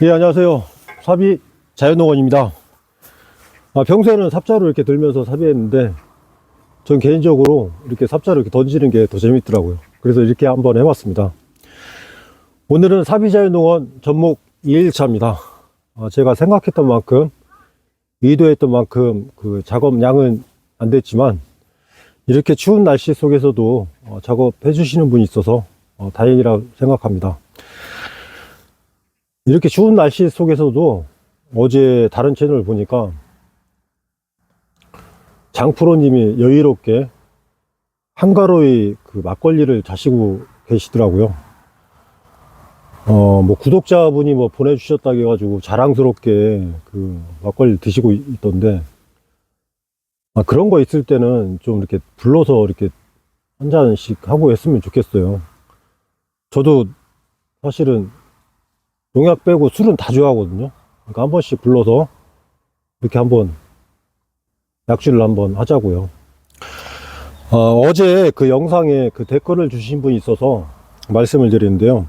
예, 안녕하세요. 사비 자연농원입니다. 아, 평소에는 삽자로 이렇게 들면서 사비했는데, 전 개인적으로 이렇게 삽자로 이렇게 던지는 게 더 재밌더라고요. 그래서 이렇게 한번 해봤습니다. 오늘은 사비 자연농원 전목 2일차입니다. 아, 제가 생각했던 만큼, 의도했던 만큼 그 작업량은 안 됐지만, 이렇게 추운 날씨 속에서도 어, 작업해 주시는 분이 있어서 어, 다행이라고 생각합니다. 이렇게 추운 날씨 속에서도 어제 다른 채널 보니까 장프로님이 여유롭게 한가로이 그 막걸리를 자시고 계시더라고요. 어, 뭐 구독자분이 뭐 보내주셨다고 해가지고 자랑스럽게 그 막걸리 드시고 있던데 아, 그런 거 있을 때는 좀 이렇게 불러서 이렇게 한 잔씩 하고 했으면 좋겠어요. 저도 사실은 농약 빼고 술은 다 좋아하거든요. 그러니까 한 번씩 불러서 이렇게 한번 약주를 한번 하자고요. 어, 제그 영상에 그 댓글을 주신 분이 있어서 말씀을 드리는데요.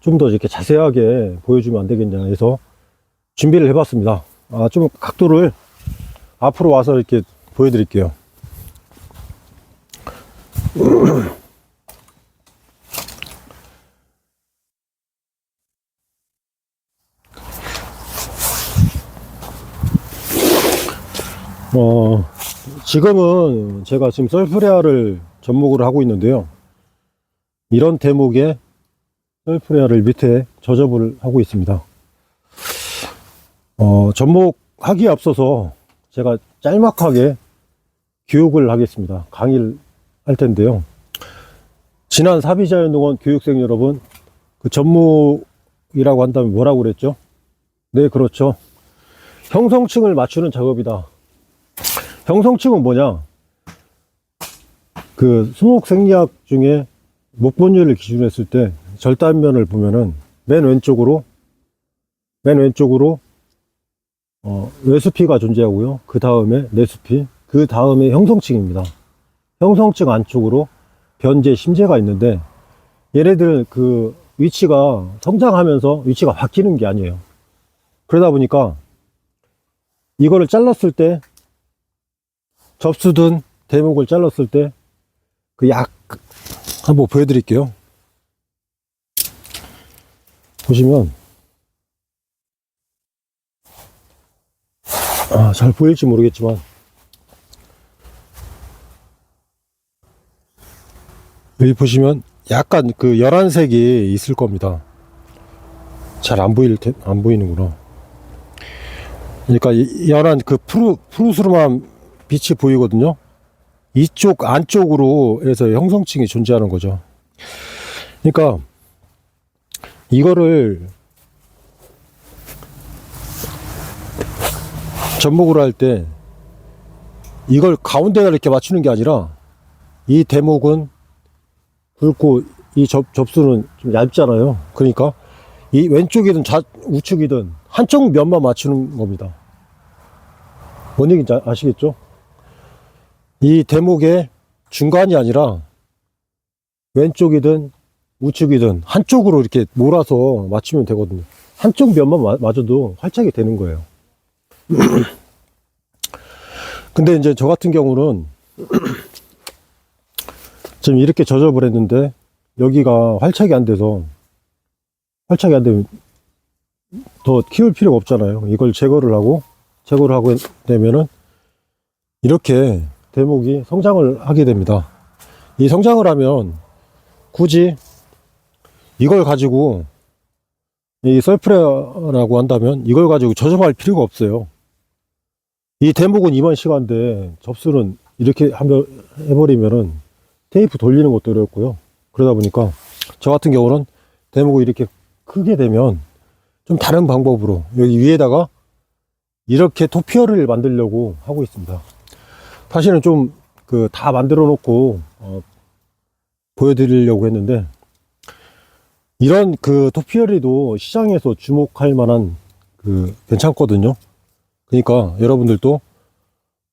좀 더 이렇게 자세하게 보여주면 안 되겠냐 해서 준비를 해봤습니다. 아, 좀 각도를 앞으로 와서 이렇게 보여드릴게요. 어, 지금은 제가 지금 썰프레아를 접목을 하고 있는데요. 이런 대목에 썰프레아를 밑에 저접을 하고 있습니다. 어, 접목하기에 앞서서 제가 짤막하게 교육을 하겠습니다. 강의를 할 텐데요. 지난 사비자연농원 교육생 여러분, 그 접목이라고 한다면 뭐라고 그랬죠? 네, 그렇죠. 형성층을 맞추는 작업이다. 형성층은 뭐냐? 그 수목 생리학 중에 목본율을 기준으로 했을 때 절단면을 보면은 맨 왼쪽으로 맨 왼쪽으로 어, 외수피가 존재하고요. 그 다음에 내수피, 그 다음에 형성층입니다. 형성층 안쪽으로 변제, 심재가 있는데 얘네들 그 위치가 성장하면서 위치가 바뀌는 게 아니에요. 그러다 보니까 이거를 잘랐을 때 접수든 대목을 잘랐을 때 그 약 한번 보여드릴게요. 보시면 아, 잘 보일지 모르겠지만 여기 보시면 약간 그 열한 색이 있을 겁니다. 잘 안 보일 텐, 안 보이는구나. 그러니까 이 연한 그 푸르 푸르스름한 빛이 보이거든요. 이쪽 안쪽으로 해서 형성층이 존재하는 거죠. 그러니까 이거를 접목을 할 때 이걸 가운데다 이렇게 맞추는 게 아니라 이 대목은 굵고 이 접, 접수는 좀 얇잖아요. 그러니까 이 왼쪽이든 좌, 우측이든 한쪽 면만 맞추는 겁니다. 뭔 얘기인지 아- 아시겠죠? 이 대목의 중간이 아니라 왼쪽이든 우측이든 한쪽으로 이렇게 몰아서 맞추면 되거든요. 한쪽 면만 마- 맞아도 활착이 되는 거예요. 근데 이제 저 같은 경우는 지금 이렇게 했는데 여기가 활착이 안 돼서 활착이 안 되면 더 키울 필요가 없잖아요. 이걸 제거를 하고 제거를 하고 되면은 이렇게 대목이 성장을 하게 됩니다. 이 성장을 하면 굳이 이걸 가지고 이 썰프레라고 한다면 이걸 가지고 저접할 필요가 없어요. 이 대목은 이만 시간인데 접수는 이렇게 하면 해버리면은 테이프 돌리는 것도 어렵고요. 그러다 보니까 저 같은 경우는 대목을 이렇게 크게 되면 좀 다른 방법으로 여기 위에다가 이렇게 토피어를 만들려고 하고 있습니다. 사실은 좀 그 다 만들어 놓고 어, 보여드리려고 했는데 이런 그 토피어리도 시장에서 주목할 만한 그 괜찮거든요. 그러니까 여러분들도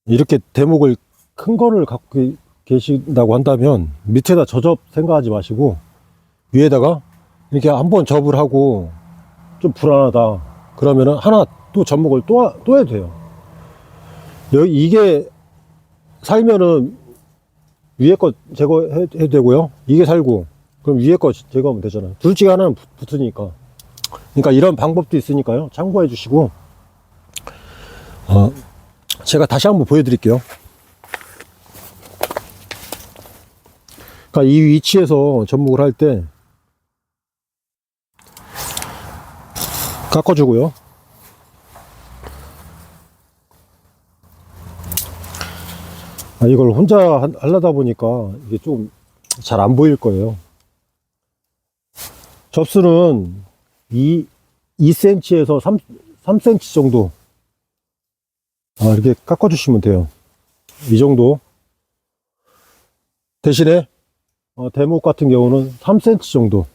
이렇게 대목을 큰 거를 갖고 계신다고 한다면 밑에다 저접 생각하지 마시고 위에다가 이렇게 한번 접을 하고 좀 불안하다 그러면은 하나 또 접목을 또, 하- 또 해도 돼요 여기 이게 살면은 위에 거 제거해도 되고요 이게 살고 그럼 위에 거 제거하면 되잖아요 둘 중에 하나는 붙- 붙으니까 그러니까 이런 방법도 있으니까요 참고해 주시고 어, 제가 다시 한번 보여드릴게요. 그러니까 이 위치에서 접목을 할 때 깎아주고요. 아, 이걸 혼자 하- 하려다 보니까 이게 좀 잘 안 보일 거예요. 접수는 2, 2cm에서 3, 3cm 정도 아, 이렇게 깎아주시면 돼요. 이 정도. 대신에, 어, 대목 같은 경우는 3cm 정도.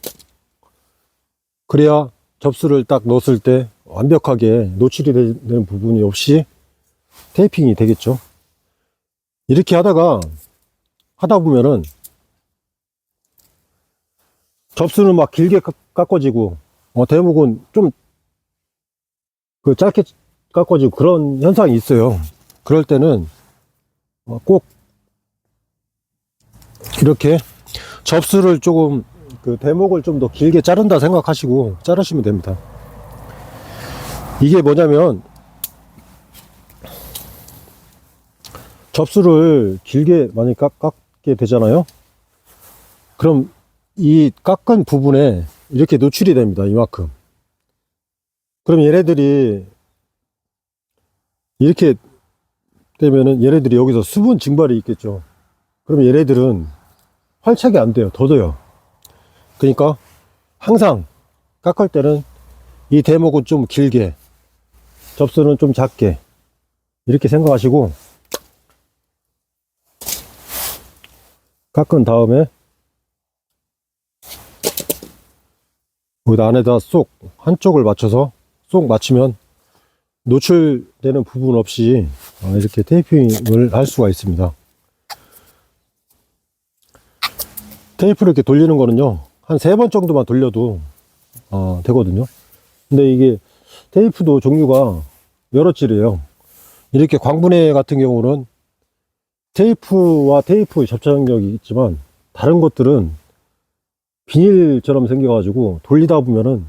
그래야 접수를 딱 넣었을 때 완벽하게 노출이 되- 되는 부분이 없이 테이핑이 되겠죠. 이렇게 하다가, 하다 보면은, 접수는 막 길게 깎- 깎아지고, 어, 대목은 좀, 그 짧게 깎아지고 그런 현상이 있어요. 그럴 때는 어, 꼭 이렇게 접수를 조금 그 대목을 좀 더 길게 자른다 생각하시고 자르시면 됩니다. 이게 뭐냐면 접수를 길게 많이 깎, 깎게 되잖아요. 그럼 이 깎은 부분에 이렇게 노출이 됩니다. 이만큼. 그럼 얘네들이 이렇게 되면은 얘네들이 여기서 수분 증발이 있겠죠. 그럼 얘네들은 활착이 안 돼요. 더뎌요. 그러니까 항상 깎을 때는 이 대목은 좀 길게, 접수는 좀 작게 이렇게 생각하시고 깎은 다음에 여기다 안에다 쏙 한쪽을 맞춰서 쏙 맞추면 노출되는 부분 없이 어, 이렇게 테이핑을 할 수가 있습니다. 테이프를 이렇게 돌리는 거는요, 한 세 번 정도만 돌려도 어, 되거든요. 근데 이게 테이프도 종류가 여러 질이에요. 이렇게 광분해 같은 경우는 테이프와 테이프 접착력이 있지만 다른 것들은 비닐처럼 생겨가지고 돌리다 보면은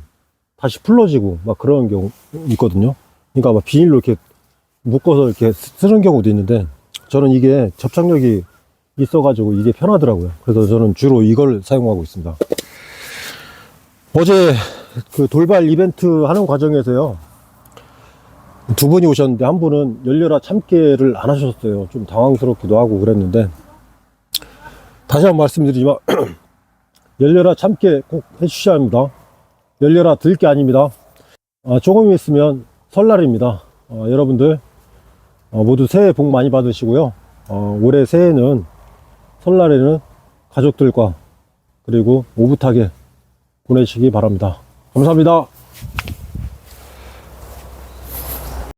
다시 풀러지고 막 그런 경우 있거든요. 그러니까 막 비닐로 이렇게 묶어서 이렇게 쓰는 경우도 있는데 저는 이게 접착력이 있어가지고 이게 편하더라고요. 그래서 저는 주로 이걸 사용하고 있습니다. 어제 그 돌발 이벤트 하는 과정에서요. 두 분이 오셨는데 한 분은 열려라 참깨를 안 하셨어요. 좀 당황스럽기도 하고 그랬는데 다시 한번 말씀드리지만 열려라 참깨 꼭 해주셔야 합니다. 열려라 들게 아닙니다. 아, 조금 있으면 설날입니다. 어, 여러분들 어, 모두 새해 복 많이 받으시고요. 어, 올해 새해는 설날에는 가족들과 그리고 오붓하게 보내시기 바랍니다. 감사합니다.